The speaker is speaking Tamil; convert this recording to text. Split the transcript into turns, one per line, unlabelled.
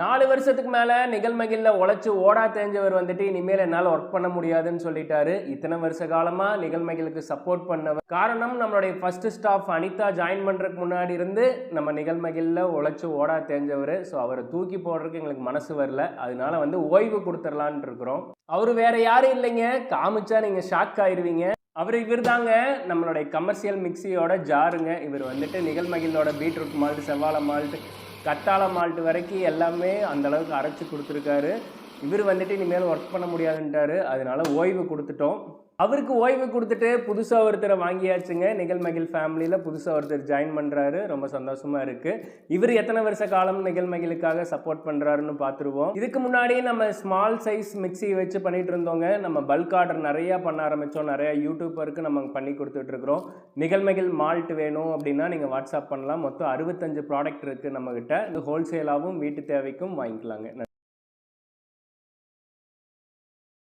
நாலு வருஷத்துக்கு மேலே நிகழ்மகில்ல உழைச்சி ஓடா தேஞ்சவர் வந்துட்டு இனிமேல் என்னால் ஒர்க் பண்ண முடியாதுன்னு சொல்லிட்டாரு. இத்தனை வருஷ காலமாக நிகழ்மகளுக்கு சப்போர்ட் பண்ணவர் காரணம் நம்மளுடைய ஃபர்ஸ்ட் ஸ்டாஃப் அனிதா ஜாயின் பண்ணுறதுக்கு முன்னாடி இருந்து நம்ம நிகழ்மகில்ல உழைச்சி ஓடா தேஞ்சவர் ஸோ அவரை தூக்கி போடுறதுக்கு எங்களுக்கு மனசு வரல. அதனால வந்து ஓய்வு கொடுத்துடலான் இருக்கிறோம். அவர் வேற யாரும் இல்லைங்க. காமிச்சா நீங்கள் ஷாக் ஆயிருவீங்க. அவர் இவர் தாங்க நம்மளுடைய கமர்ஷியல் மிக்சியோட ஜாருங்க இவர் வந்துட்டு நிகழ்மகிலோட பீட்ரூட் மால்ட்டு செவ்வாழை மால்ட்டு கத்தாழை மால்ட்டு வரைக்கும் எல்லாமே அந்த அளவுக்கு அரைச்சி கொடுத்துருக்காரு. இவர் வந்துட்டு இனிமேல் ஒர்க் பண்ண முடியாதுன்ட்டாரு. அதனால ஓய்வு கொடுத்துட்டோம். அவருக்கு ஓய்வு கொடுத்துட்டு புதுசாக ஒருத்தரை வாங்கியாச்சுங்க. நிகழ்மகில் ஃபேமிலியில் புதுசாக ஒருத்தர் ஜாயின் பண்ணுறாரு ரொம்ப சந்தோஷமாக இருக்குது இவர் எத்தனை வருஷ காலம் நிகழ்மகிலுக்காக சப்போர்ட் பண்ணுறாருன்னு பார்த்துருவோம் இதுக்கு முன்னாடி நம்ம ஸ்மால் சைஸ் மிக்ஸி வச்சு பண்ணிகிட்டு இருந்தோங்க. நம்ம பல்க் ஆர்டர் நிறையா பண்ண ஆரம்பித்தோம் நிறையா யூடியூபருக்கு நம்ம பண்ணி கொடுத்துட்ருக்குறோம் நிகழ்மகில் மால்ட் வேணும் அப்படின்னா நீங்கள் வாட்ஸ்அப் பண்ணலாம். மொத்தம் அறுபத்தஞ்சு ப்ராடக்ட் இருக்குது நம்மக்கிட்ட இது ஹோல்சேலாகவும் வீட்டு தேவைக்கும் வாங்கிக்கலாங்க.